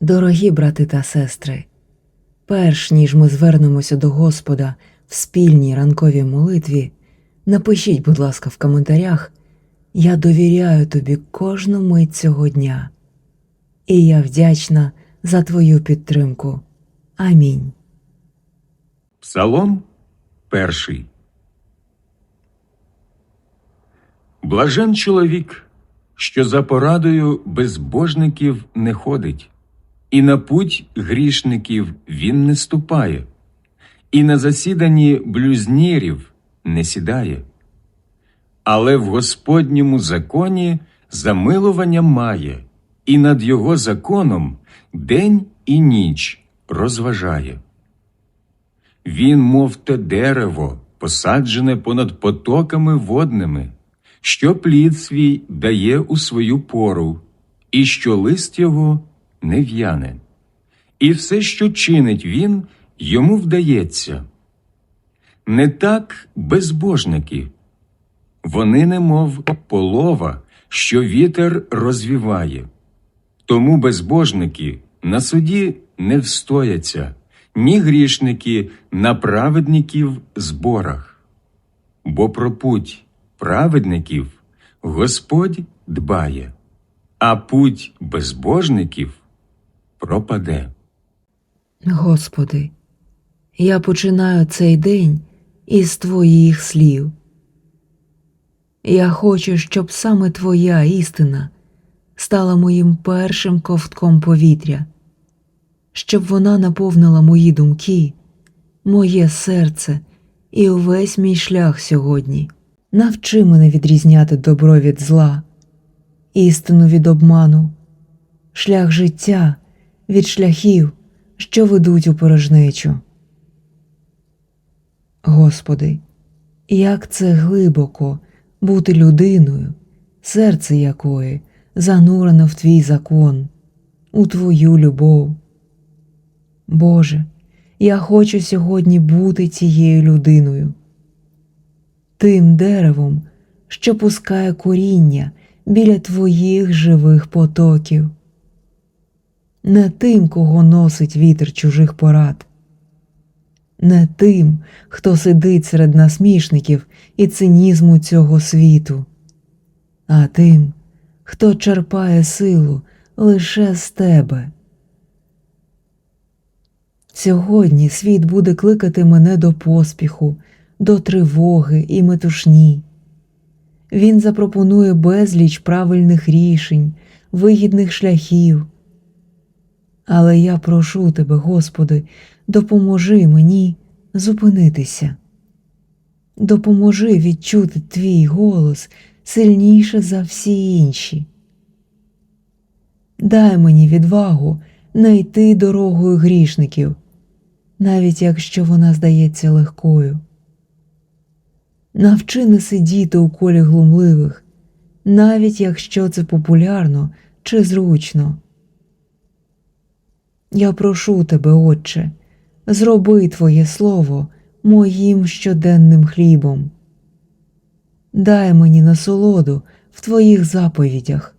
Дорогі брати та сестри, перш ніж ми звернемося до Господа в спільній ранковій молитві, напишіть, будь ласка, в коментарях Я довіряю тобі кожну мить цього дня, і я вдячна за твою підтримку. Амінь. Псалом перший. Блажен чоловік, що за порадою безбожників не ходить, і на путь грішників він не ступає, і на засіданні блюзнірів не сідає. Але в Господньому законі замилування має, і над його законом день і ніч розважає. Він, мов те дерево, посаджене понад потоками водними, що плід свій дає у свою пору, і що лист його не в'яне. І все, що чинить він, йому вдається. Не так безбожники. Вони немов полова, що вітер розвіває. Тому безбожники на суді не встояться, ні грішники на праведників зборах. Бо про путь праведників Господь дбає, а путь безбожників пропаде. Господи, я починаю цей день із Твоїх слів. Я хочу, щоб саме Твоя істина стала моїм першим ковтком повітря, щоб вона наповнила мої думки, моє серце і увесь мій шлях сьогодні. Навчи мене відрізняти добро від зла, істину від обману, шлях життя від шляхів, що ведуть у порожнечу. Господи, як це глибоко бути людиною, серце якої занурено в Твій закон, у Твою любов. Боже, я хочу сьогодні бути цією людиною, тим деревом, що пускає коріння біля Твоїх живих потоків, не тим, кого носить вітер чужих порад, не тим, хто сидить серед насмішників і цинізму цього світу, а тим, хто черпає силу лише з тебе. Сьогодні світ буде кликати мене до поспіху, до тривоги і метушні. Він запропонує безліч правильних рішень, вигідних шляхів. Але я прошу тебе, Господи, допоможи мені зупинитися. Допоможи відчути твій голос сильніше за всі інші. Дай мені відвагу не йти дорогою грішників, навіть якщо вона здається легкою. Навчи не сидіти у колі глумливих, навіть якщо це популярно чи зручно. Я прошу тебе, Отче, зроби Твоє Слово моїм щоденним хлібом. Дай мені насолоду в Твоїх заповідях.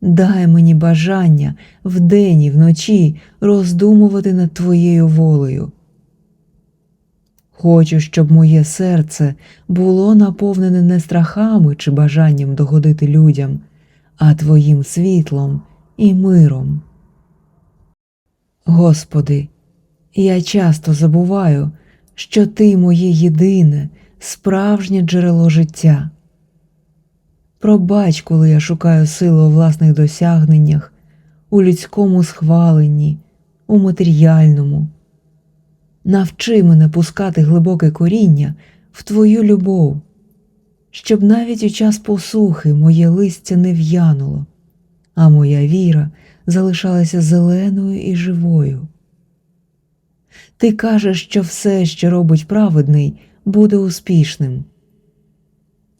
Дай мені бажання вдень і вночі роздумувати над Твоєю волею. Хочу, щоб моє серце було наповнене не страхами чи бажанням догодити людям, а Твоїм світлом і миром. Господи, я часто забуваю, що Ти моє єдине, справжнє джерело життя. Пробач, коли я шукаю сили у власних досягненнях, у людському схваленні, у матеріальному. Навчи мене пускати глибоке коріння в Твою любов, щоб навіть у час посухи моє листя не в'януло, а моя віра залишалася зеленою і живою. Ти кажеш, що все, що робить праведний, буде успішним.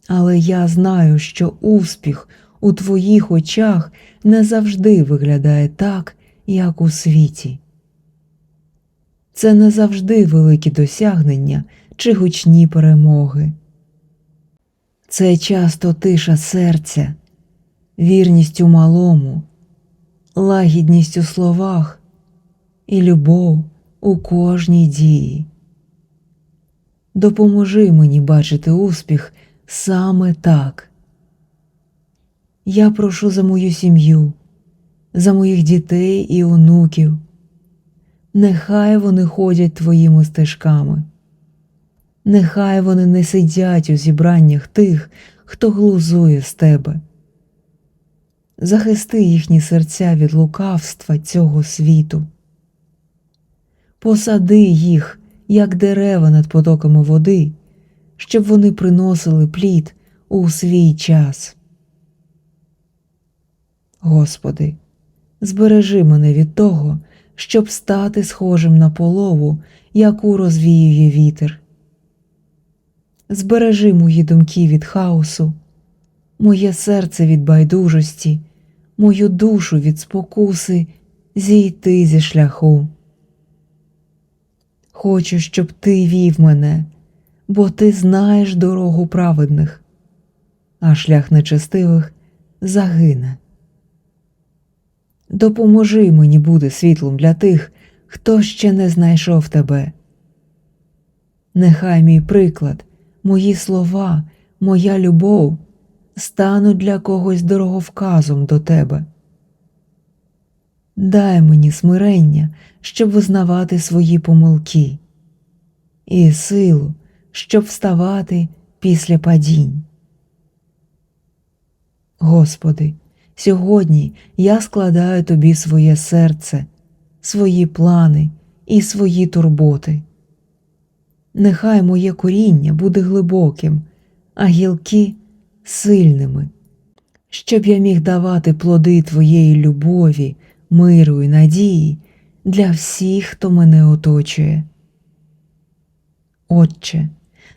Але я знаю, що успіх у твоїх очах не завжди виглядає так, як у світі. Це не завжди великі досягнення чи гучні перемоги. Це часто тиша серця, вірність у малому, лагідність у словах і любов у кожній дії. Допоможи мені бачити успіх саме так. Я прошу за мою сім'ю, за моїх дітей і онуків. Нехай вони ходять твоїми стежками. Нехай вони не сидять у зібраннях тих, хто глузує з тебе. Захисти їхні серця від лукавства цього світу. Посади їх, як дерева над потоками води, щоб вони приносили плід у свій час. Господи, збережи мене від того, щоб стати схожим на полову, яку розвіює вітер. Збережи мої думки від хаосу, моє серце від байдужості, мою душу від спокуси зійти зі шляху. Хочу, щоб ти вів мене, бо ти знаєш дорогу праведних, а шлях нечестивих загине. Допоможи мені бути світлом для тих, хто ще не знайшов тебе. Нехай мій приклад, мої слова, моя любов стануть для когось дороговказом до тебе. Дай мені смирення, щоб визнавати свої помилки, і силу, щоб вставати після падінь. Господи, сьогодні я складаю тобі своє серце, свої плани і свої турботи. Нехай моє коріння буде глибоким, а гілки сильними, щоб я міг давати плоди твоєї любові, миру і надії для всіх, хто мене оточує. Отче,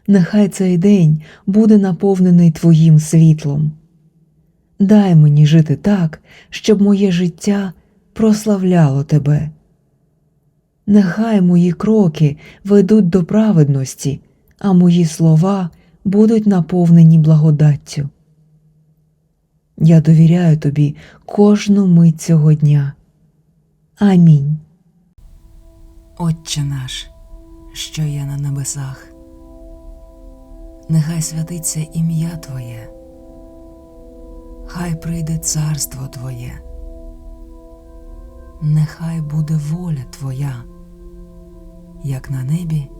нехай цей день буде наповнений Твоїм світлом. Дай мені жити так, щоб моє життя прославляло Тебе. Нехай мої кроки ведуть до праведності, а мої слова будуть наповнені благодаттю. Я довіряю тобі кожну мить цього дня. Амінь. Отче наш, що є на небесах, нехай святиться ім'я Твоє, хай прийде царство Твоє, нехай буде воля Твоя, як на небі,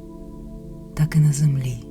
так і на землі.